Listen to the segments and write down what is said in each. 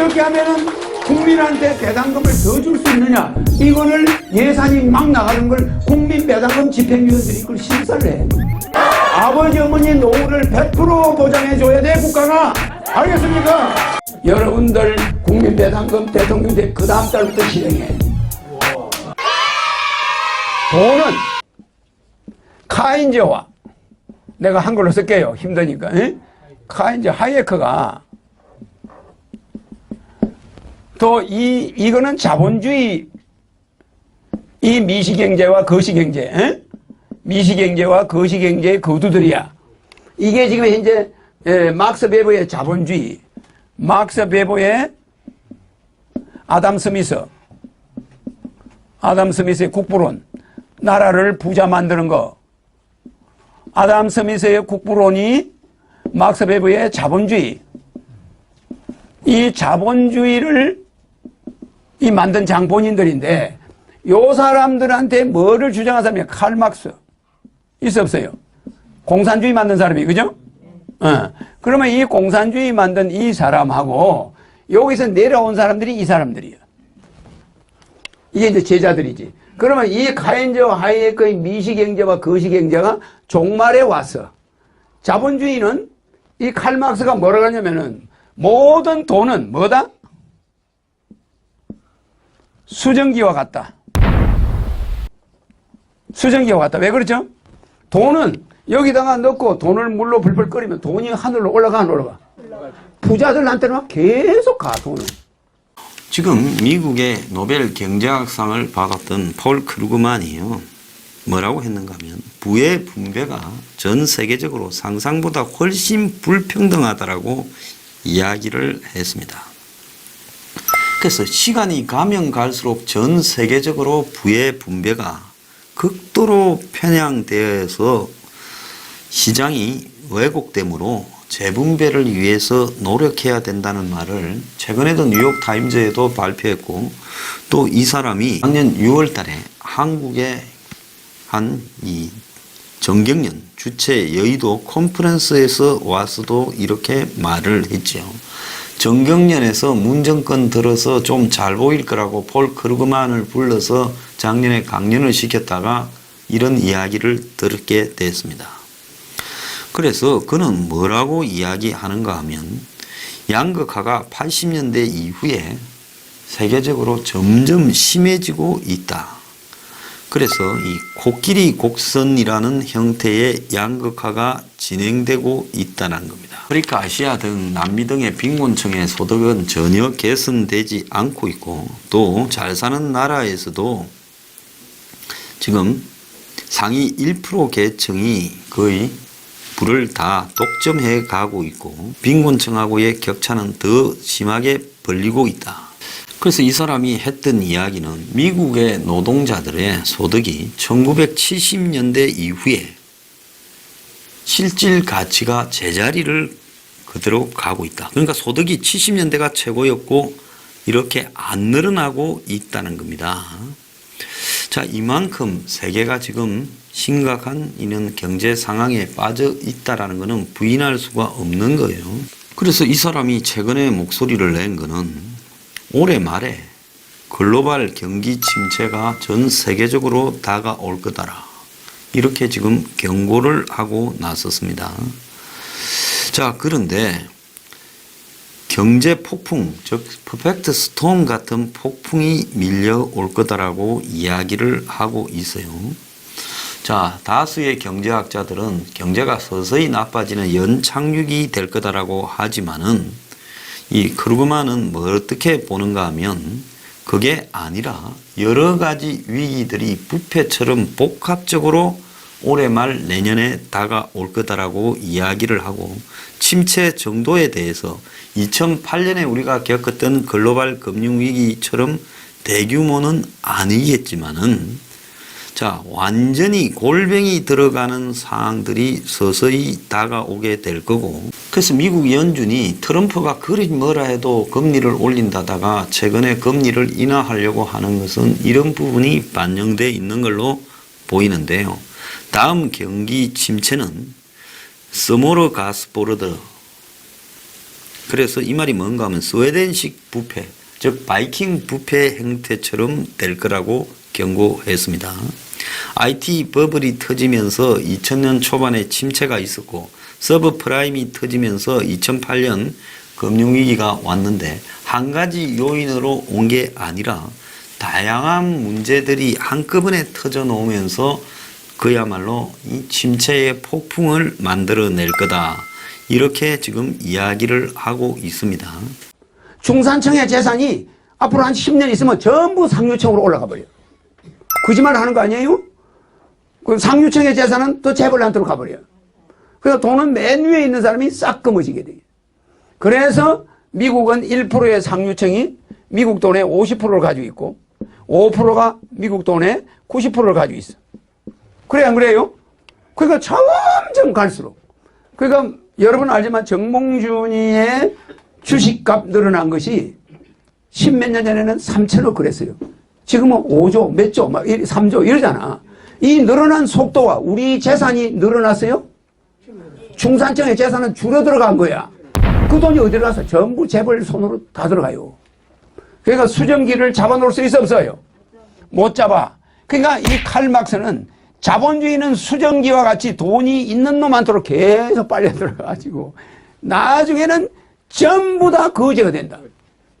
어떻게 하면은 국민한테 배당금을 더 줄 수 있느냐. 이거를 예산이 막 나가는 걸 국민 배당금 집행위원들이 이걸 심사를 해 아버지 어머니 노후를 100% 보장해 줘야 돼 국가가. 알겠습니까? 여러분들 국민 배당금 대통령제 그 다음 달부터 실행해 돈은 카인제와 내가 한글로 쓸게요. 힘드니까 에? 카인제 하이에크가 또 이 이거는 자본주의 이 미시경제와 거시경제 에? 미시경제와 거시경제의 거두들이야. 이게 지금 현재 에, 막스 베버의 자본주의 막스 베버의 아담 스미스 아담 스미스의 국부론 나라를 부자 만드는 거. 아담 스미스의 국부론이 막스 베버의 자본주의. 이 자본주의를 이 만든 장 본인들인데 요 사람들한테 뭐를 주장한 사람이 칼막스 있어 없어요? 공산주의 만든 사람이 그죠? 어. 그러면 이 공산주의 만든 이 사람하고 여기서 내려온 사람들이 이 사람들이에요. 이게 이제 제자들이지. 그러면 이 카인제와 하이에크의 미시경제와 거시경제가 종말에 왔어. 자본주의는 이 칼막스가 뭐라고 하냐면은 모든 돈은 뭐다? 수증기와 같다. 수증기와 같다. 왜 그렇죠? 돈은 여기다가 넣고 돈을 물로 불불 끓이면 돈이 하늘로 올라가 안 올라가? 부자들한테는 막 계속 가 돈은. 지금 미국의 노벨 경제학상을 받았던 폴 크루그만이요. 뭐라고 했는가 하면 부의 분배가 전 세계적으로 상상보다 훨씬 불평등하다라고 이야기를 했습니다. 그래서 시간이 가면 갈수록 전 세계적으로 부의 분배가 극도로 편향되어서 시장이 왜곡되므로 재분배를 위해서 노력해야 된다는 말을 최근에도 뉴욕 타임즈에도 발표했고 또 이 사람이 작년 6월 달에 한국의 한 이 정경련 주최 여의도 컨퍼런스에서 와서도 이렇게 말을 했죠. 정경련에서 문정권 들어서 좀 잘 보일 거라고 폴 크루그만을 불러서 작년에 강연을 시켰다가 이런 이야기를 듣게 됐습니다. 그래서 그는 뭐라고 이야기하는가 하면 양극화가 80년대 이후에 세계적으로 점점 심해지고 있다. 그래서 이 코끼리 곡선이라는 형태의 양극화가 진행되고 있다는 겁니다. 아프리카, 아시아 등 남미 등의 빈곤층의 소득은 전혀 개선되지 않고 있고 또 잘 사는 나라에서도 지금 상위 1% 계층이 거의 불을 다 독점해 가고 있고 빈곤층하고의 격차는 더 심하게 벌리고 있다. 그래서 이 사람이 했던 이야기는 미국의 노동자들의 소득이 1970년대 이후에 실질 가치가 제자리를 그대로 가고 있다. 그러니까 소득이 70년대가 최고였고 이렇게 안 늘어나고 있다는 겁니다. 자, 이만큼 세계가 지금 심각한 이런 경제 상황에 빠져 있다라는 것은 부인할 수가 없는 거예요. 그래서 이 사람이 최근에 목소리를 낸 거는 올해 말에 글로벌 경기 침체가 전 세계적으로 다가올 거다라. 이렇게 지금 경고를 하고 나섰습니다. 자, 그런데 경제 폭풍, 즉 퍼펙트 스톰 같은 폭풍이 밀려올 거다라고 이야기를 하고 있어요. 자, 다수의 경제학자들은 경제가 서서히 나빠지는 연착륙이 될 거다라고 하지만은 이 크루그만은 뭐 어떻게 보는가 하면 그게 아니라 여러 가지 위기들이 부패처럼 복합적으로 올해 말 내년에 다가올 거다라고 이야기를 하고 침체 정도에 대해서 2008년에 우리가 겪었던 글로벌 금융위기처럼 대규모는 아니겠지만은 자, 완전히 골병이 들어가는 상황들이 서서히 다가오게 될 거고. 그래서 미국 연준이 트럼프가 그리 뭐라 해도 금리를 올린다다가 최근에 금리를 인하하려고 하는 것은 이런 부분이 반영되어 있는 걸로 보이는데요. 다음 경기 침체는 스모르 가스보르드 그래서 이 말이 뭔가 하면 스웨덴식 부패, 즉 바이킹 부패 형태처럼 될 거라고 경고했습니다. IT 버블이 터지면서 2000년 초반에 침체가 있었고 서브프라임이 터지면서 2008년 금융위기가 왔는데 한 가지 요인으로 온 게 아니라 다양한 문제들이 한꺼번에 터져 놓으면서 그야말로 이 침체의 폭풍을 만들어낼 거다. 이렇게 지금 이야기를 하고 있습니다. 중산층의 재산이 앞으로 한 10년 있으면 전부 상류층으로 올라가 버려요. 거짓말 하는 거 아니에요? 그 상류층의 재산은 또 재벌한테로 가버려요. 그래서 돈은 맨 위에 있는 사람이 싹 금어지게 돼요. 그래서 미국은 1%의 상류층이 미국 돈의 50%를 가지고 있고 5%가 미국 돈의 90%를 가지고 있어. 그래 안 그래요? 그러니까 점점 갈수록 그러니까 여러분 알지만 정몽준이의 주식값 늘어난 것이 십몇 년 전에는 3천억 그랬어요. 지금은 5조, 몇 조, 막 3조 이러잖아. 이 늘어난 속도와 우리 재산이 늘어났어요? 중산층의 재산은 줄어 들어간 거야. 그 돈이 어디로 가서 전부 재벌 손으로 다 들어가요. 그러니까 수정기를 잡아놓을 수 있어 없어요? 못 잡아. 그러니까 이 칼막스는 자본주의는 수정기와 같이 돈이 있는 놈한테로 계속 빨려 들어가가지고 나중에는 전부 다 거지가 된다.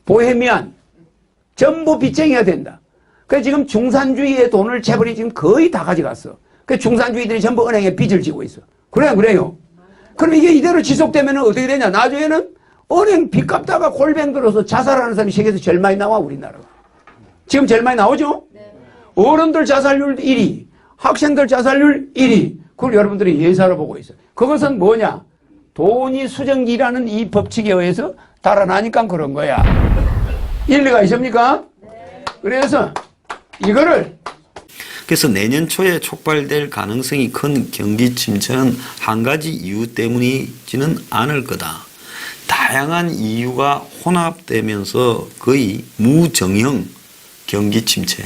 보헤미안 전부 빚쟁이가 된다. 그래서 지금 중산주의의 돈을 재벌이 지금 거의 다 가져갔어. 그 중산주의들이 전부 은행에 빚을 지고 있어. 그래 그래요. 그럼 이게 이대로 지속되면 어떻게 되냐? 나중에는 은행 빚 갚다가 골뱅 들어서 자살하는 사람이 세계에서 제일 많이 나와 우리나라가. 지금 제일 많이 나오죠? 어른들 자살률 1위, 학생들 자살률 1위. 그걸 여러분들이 예사로 보고 있어요. 그것은 뭐냐? 돈이 수정기라는 이 법칙에 의해서 달아나니까 그런 거야. 일리가 있습니까? 그래서 이거를 그래서 내년 초에 촉발될 가능성이 큰 경기 침체는 한 가지 이유 때문이지는 않을 거다. 다양한 이유가 혼합되면서 거의 무정형 경기 침체.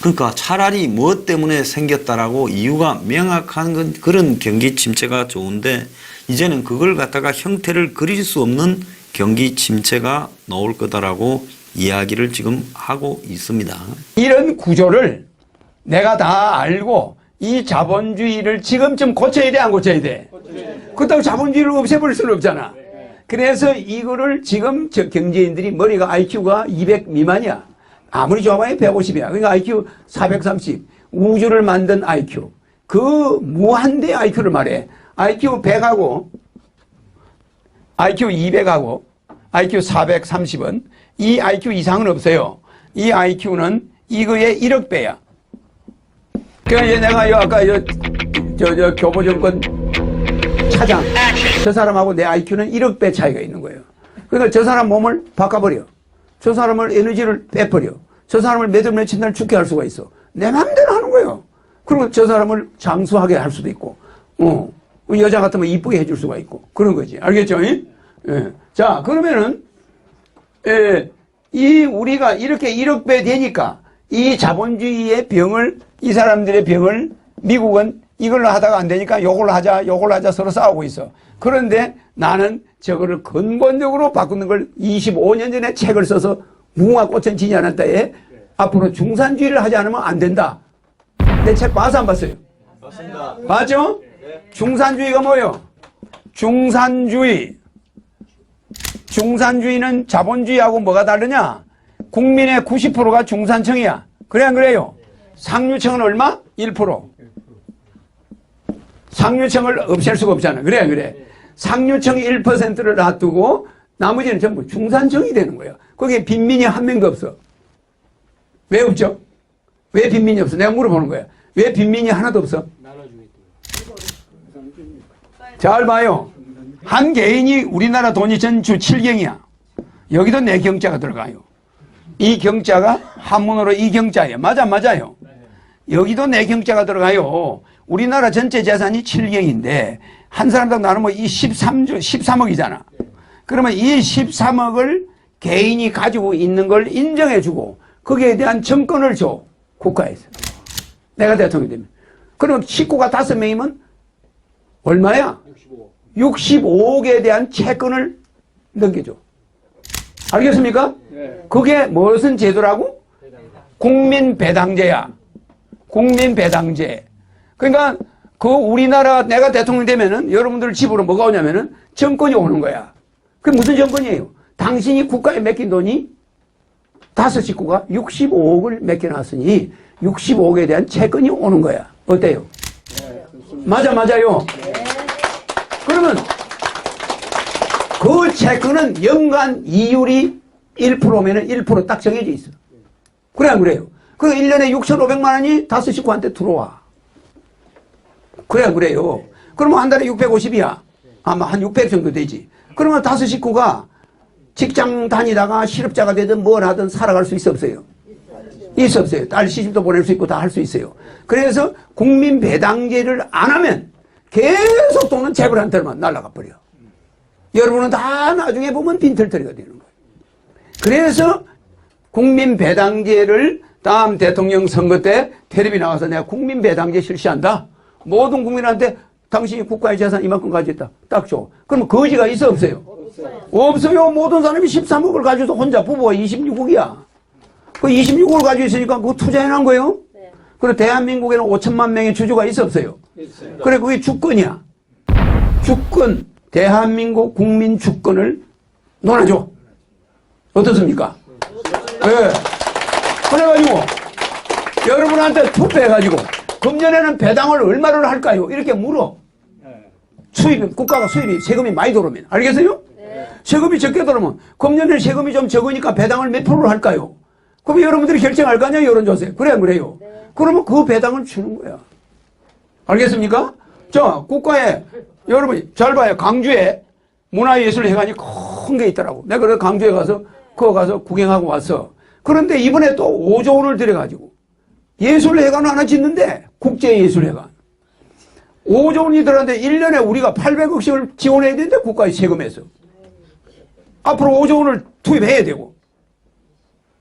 그러니까 차라리 무엇 때문에 생겼다라고 이유가 명확한 건 그런 경기 침체가 좋은데 이제는 그걸 갖다가 형태를 그릴 수 없는 경기 침체가 나올 거다라고 이야기를 지금 하고 있습니다. 이런 구조를 내가 다 알고 이 자본주의를 지금쯤 고쳐야 돼, 안 고쳐야 돼? 그렇다고 자본주의를 없애버릴 수는 없잖아. 그래서 이거를 지금 저 경제인들이 머리가 IQ가 200 미만이야. 아무리 좋아봐야 150이야. 그러니까 IQ 430. 우주를 만든 IQ. 그 무한대 IQ를 말해. IQ 100하고 IQ 200하고 IQ 430은 이 IQ 이상은 없어요. 이 IQ는 이거의 1억 배야. 그러니까 내가 요 아까 요, 저, 저 교보정권 차장 저 사람하고 내 IQ는 1억 배 차이가 있는 거예요. 그러니까 저 사람 몸을 바꿔버려. 저 사람을 에너지를 빼버려. 저 사람을 몇월 며칠 날 죽게 할 수가 있어. 내 맘대로 하는 거예요. 그리고 저 사람을 장수하게 할 수도 있고, 어, 여자 같으면 이쁘게 해줄 수가 있고, 그런 거지. 알겠죠? 이? 예. 자, 그러면은, 예, 이 우리가 이렇게 1억 배 되니까 이 자본주의의 병을, 이 사람들의 병을 미국은 이걸로 하다가 안 되니까 요걸로 하자, 요걸로 하자 서로 싸우고 있어. 그런데 나는 저거를 근본적으로 바꾸는 걸 25년 전에 책을 써서 무궁화 꽃은 지지 않았다에 앞으로 중산주의를 하지 않으면 안 된다. 내 책 봐서 안 봤어요? 맞습니다. 맞죠? 중산주의가 뭐예요? 중산주의. 중산주의는 자본주의하고 뭐가 다르냐? 국민의 90%가 중산층이야. 그래 안 그래요? 상류층은 얼마? 1%. 상류층을 없앨 수가 없잖아. 그래 안 그래? 상류층 1%를 놔두고 나머지는 전부 중산층이 되는 거예요. 거기에 빈민이 한 명도 없어. 왜 없죠? 왜 빈민이 없어? 내가 물어보는 거야. 왜 빈민이 하나도 없어? 잘 봐요. 한 개인이 우리나라 돈이 전주 7경이야. 여기도 내 경자가 들어가요. 이 경자가 한문으로 이 경자예요. 맞아, 맞아요. 여기도 내 경자가 들어가요. 우리나라 전체 재산이 7경인데 한 사람당 나누면 이 13조, 13억이잖아. 그러면 이 13억을 개인이 가지고 있는 걸 인정해 주고 거기에 대한 정권을 줘. 국가에서. 내가 대통령이 되면. 그럼 식구가 다섯 명이면 얼마야? 65억. 65억에 대한 채권을 넘겨줘. 알겠습니까? 그게 무슨 제도라고? 국민배당제야. 국민배당제. 그러니까 그 우리나라 내가 대통령 되면은 여러분들 집으로 뭐가 오냐면은 정권이 오는 거야. 그게 무슨 정권이에요? 당신이 국가에 맡긴 돈이 다섯 식구가 65억을 맡겨놨으니 65억에 대한 채권이 오는 거야. 어때요? 맞아, 맞아요. 그러면 그 채권은 연간 이율이 1%면은 1%딱 정해져 있어. 그래, 안 그래요? 그 1년에 6,500만 원이 다섯 식구한테 들어와. 그래, 안 그래요? 그러면 한 달에 650이야. 아마 한 600 정도 되지. 그러면 다섯 식구가 직장 다니다가 실업자가 되든 뭘 하든 살아갈 수 있어 없어요? 있어 없어요. 딸 시집도 보낼 수 있고 다 할 수 있어요. 그래서 국민 배당제를 안 하면 계속 돈은 재벌한테만 날아가 버려. 여러분은 다 나중에 보면 빈털터리가 되는 거예요. 그래서 국민 배당제를 다음 대통령 선거 때 텔레비 나와서 내가 국민 배당제 실시한다. 모든 국민한테 당신이 국가의 재산 이만큼 가지고 있다. 딱 줘. 그러면 거지가 있어 없어요? 없어요. 모든 사람이 13억을 가지고서 혼자 부부가 26억이야. 그 26억을 가지고 있으니까 그거 투자해 놓은 거예요. 그리고 대한민국에는 5천만 명의 주주가 있어 없어요? 그래 그게 주권이야. 주권, 대한민국 국민 주권을 논하죠. 어떻습니까? 예. 그래가지고 여러분한테 투표해가지고 금년에는 배당을 얼마를 할까요? 이렇게 물어. 수입, 국가가 수입이 세금이 많이 들어오면. 알겠어요? 세금이 적게 들어오면 금년에 세금이 좀 적으니까 배당을 몇 프로를 할까요? 그럼 여러분들이 결정할 거 아니야, 여론조사. 그래, 안 그래요? 그러면 그 배당을 주는 거야. 알겠습니까? 자, 국가에, 여러분, 잘 봐요. 강주에 문화예술회관이 큰 게 있더라고. 내가 그래 강주에 가서, 그거 가서 구경하고 왔어. 그런데 이번에 또 5조 원을 들여가지고 예술회관 하나 짓는데, 국제예술회관. 5조 원이 들었는데 1년에 우리가 800억씩을 지원해야 되는데, 국가의 세금에서. 앞으로 5조 원을 투입해야 되고.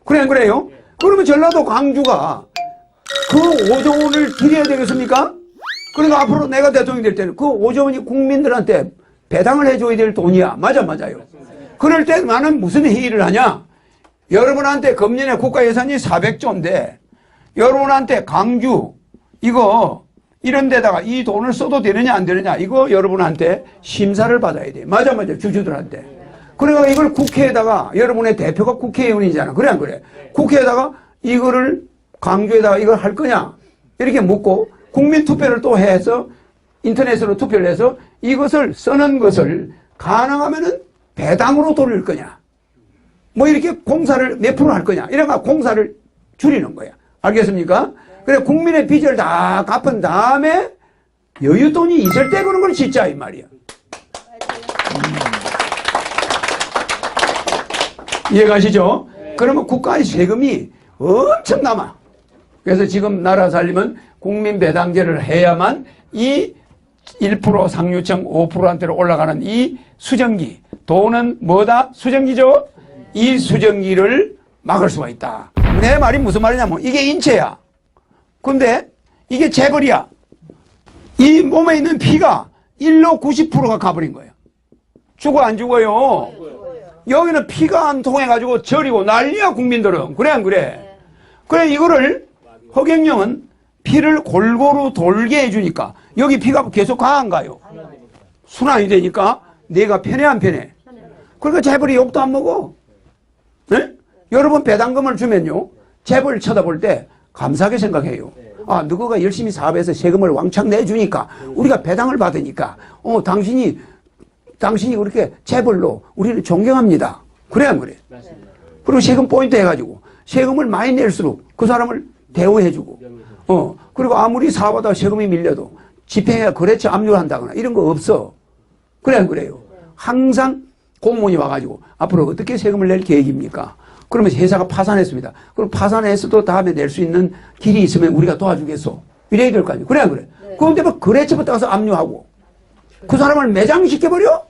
그래, 안 그래요? 그러면 전라도 광주가 그 5조 원을 드려야 되겠습니까? 그러니까 앞으로 내가 대통령이 될 때는 그 5조 원이 국민들한테 배당을 해줘야 될 돈이야. 맞아, 맞아요. 그럴 때 나는 무슨 회의를 하냐? 여러분한테 금년에 국가 예산이 400조인데 여러분한테 강주 이거 이런 데다가 이 돈을 써도 되느냐 안 되느냐 이거 여러분한테 심사를 받아야 돼. 맞아, 맞아. 주주들한테. 그러니까 이걸 국회에다가 여러분의 대표가 국회의원이잖아. 그래 안 그래? 국회에다가 이거를 강주에다가 이걸 할 거냐? 이렇게 묻고 국민 투표를 또 해서 인터넷으로 투표를 해서 이것을 쓰는 것을 가능하면은 배당으로 돌릴 거냐? 뭐 이렇게 공사를 몇 프로 할 거냐? 이래가 공사를 줄이는 거야. 알겠습니까? 그래 국민의 빚을 다 갚은 다음에 여윳돈이 있을 때 그런 걸 짓자 이 말이야. 이해가시죠? 그러면 국가의 세금이 엄청 남아. 그래서 지금 나라 살림은 국민 배당제를 해야만 이 1% 상류층 5%한테로 올라가는 이 수정기 돈은 뭐다? 수정기죠? 이 수정기를 막을 수가 있다. 내 말이 무슨 말이냐면 이게 인체야. 근데 이게 재벌이야. 이 몸에 있는 피가 1로 90%가 가버린 거예요. 죽어 안 죽어요? 여기는 피가 안 통해가지고 저리고 난리야 국민들은 그래 안 그래? 그래 이거를 허경영은 피를 골고루 돌게 해주니까 여기 피가 계속 가안 가요? 순환이 되니까 내가 편해 안 편해? 그러니까 재벌이 욕도 안 먹어. 네? 여러분 배당금을 주면요 재벌 쳐다볼 때 감사하게 생각해요. 아 누구가 열심히 사업해서 세금을 왕창 내주니까 우리가 배당을 받으니까 어 당신이 당신이 그렇게 재벌로 우리는 존경합니다. 그래 안 그래? 그리고 세금 포인트 해가지고 세금을 많이 낼수록 그 사람을 대우해주고 어 그리고 아무리 사업하다 세금이 밀려도 집행에 거래처 압류한다거나 이런 거 없어. 그래 안 그래요? 항상 공무원이 와가지고 앞으로 어떻게 세금을 낼 계획입니까? 그러면 회사가 파산했습니다. 그럼 파산했어도 다음에 낼 수 있는 길이 있으면 우리가 도와주겠소. 이래야 될 거 아니에요. 그래 안 그래? 그런데 뭐 거래처부터 가서 압류하고 그 사람을 매장시켜버려?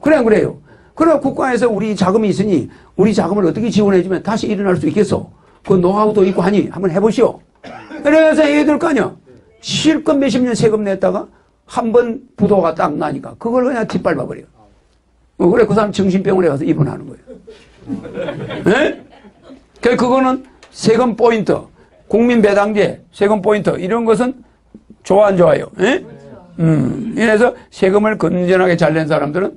그래 안 그래요? 그래 국가에서 우리 자금이 있으니 우리 자금을 어떻게 지원해주면 다시 일어날 수 있겠어? 그 노하우도 있고 하니 한번 해보시오. 그래서 해야 될 거 아니야? 실컷 몇십 년 세금 냈다가 한 번 부도가 딱 나니까 그걸 그냥 뒷밟아 버려. 어, 그래 그 사람 정신병원에 가서 입원하는 거예요. 예? 그 그거는 세금 포인트, 국민 배당제, 세금 포인트 이런 것은 좋아 안 좋아요? 예? 음, 이래서 세금을 건전하게 잘 낸 사람들은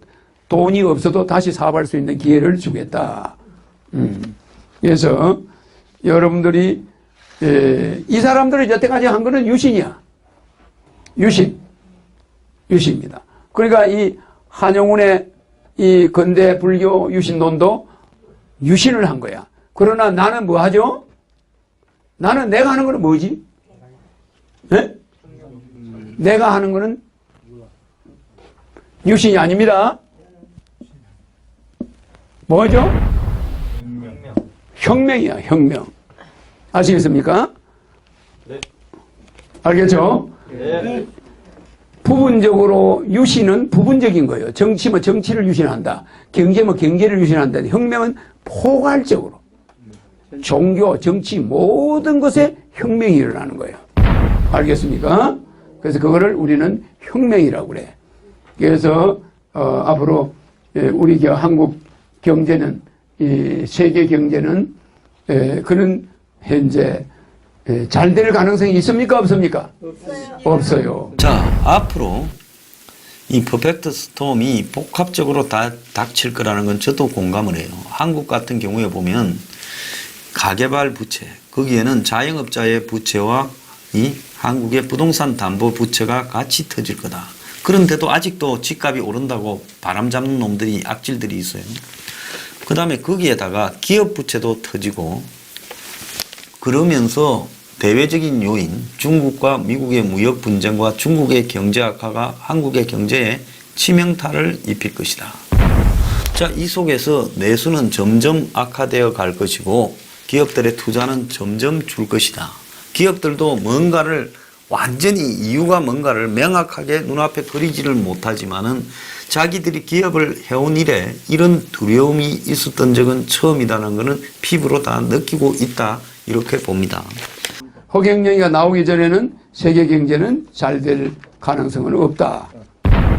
돈이 없어도 다시 사업할 수 있는 기회를 주겠다. 음, 그래서 여러분들이 에, 이 사람들이 여태까지 한 거는 유신이야. 유신. 유신입니다. 그러니까 이 한영훈의 이 근대 불교 유신론도 유신을 한 거야. 그러나 나는 뭐 하죠? 나는 내가 하는 거는 뭐지? 네? 내가 하는 거는 유신이 아닙니다. 뭐죠? 혁명이야, 혁명. 아시겠습니까? 알겠죠? 부분적으로 유신은 부분적인 거예요. 정치면 정치를 유신한다. 경제면 경제를 유신한다. 혁명은 포괄적으로. 종교, 정치 모든 것에 혁명이 일어나는 거예요. 알겠습니까? 그래서 그거를 우리는 혁명이라고 그래. 그래서 어, 앞으로 예, 우리 겨- 한국 경제는 이 세계 경제는 예, 그런 현재 예, 잘될 가능성이 있습니까 없습니까? 없어요. 자, 앞으로 이 퍼펙트 스톰이 복합적으로 다 닥칠 거라는 건 저도 공감을 해요. 한국 같은 경우에 보면 가계발 부채, 거기에는 자영업자의 부채와 이 한국의 부동산 담보 부채가 같이 터질 거다. 그런데도 아직도 집값이 오른다고 바람 잡는 놈들이 악질들이 있어요. 그 다음에 거기에다가 기업 부채도 터지고 그러면서 대외적인 요인 중국과 미국의 무역 분쟁과 중국의 경제 악화가 한국의 경제에 치명타를 입힐 것이다. 자, 이 속에서 내수는 점점 악화되어 갈 것이고 기업들의 투자는 점점 줄 것이다. 기업들도 뭔가를 완전히 이유가 뭔가를 명확하게 눈앞에 그리지를 못하지만은 자기들이 기업을 해온 이래 이런 두려움이 있었던 적은 처음이라는 것은 피부로 다 느끼고 있다. 이렇게 봅니다. 허경영이가 나오기 전에는 세계 경제는 잘 될 가능성은 없다.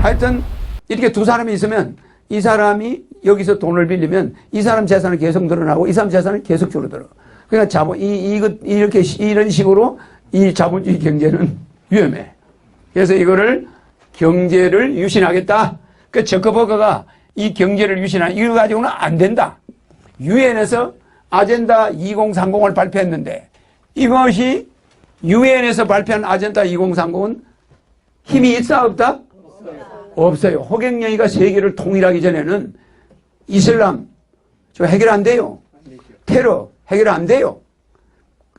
하여튼 이렇게 두 사람이 있으면 이 사람이 여기서 돈을 빌리면 이 사람 재산은 계속 늘어나고 이 사람 재산은 계속 줄어들어. 그러니까 자본 이 이것 이렇게 시- 이런 식으로 이 자본주의 경제는 위험해. 그래서 이거를 경제를 유신하겠다. 그 저커버거가 이 경제를 유신하는 이거 가지고는 안 된다. 유엔에서 아젠다 2030을 발표했는데 이것이 유엔에서 발표한 아젠다 2030은 힘이 있어 없다? 없어요. 허경영이가 세계를 통일하기 전에는 이슬람 저 해결 안 돼요. 테러 해결 안 돼요.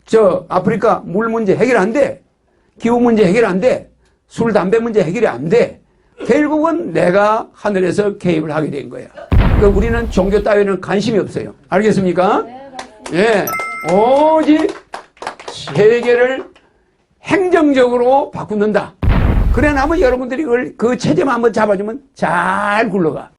저 아프리카 물 문제 해결 안 돼. 기후 문제 해결 안 돼. 술 담배 문제 해결이 안 돼. 결국은 내가 하늘에서 개입을 하게 된 거야. 그러니까 우리는 종교 따위는 관심이 없어요. 알겠습니까? 예. 오직 세계를 행정적으로 바꾸는다. 그래 나면 여러분들이 그걸 그 체제만 한번 잡아주면 잘 굴러가.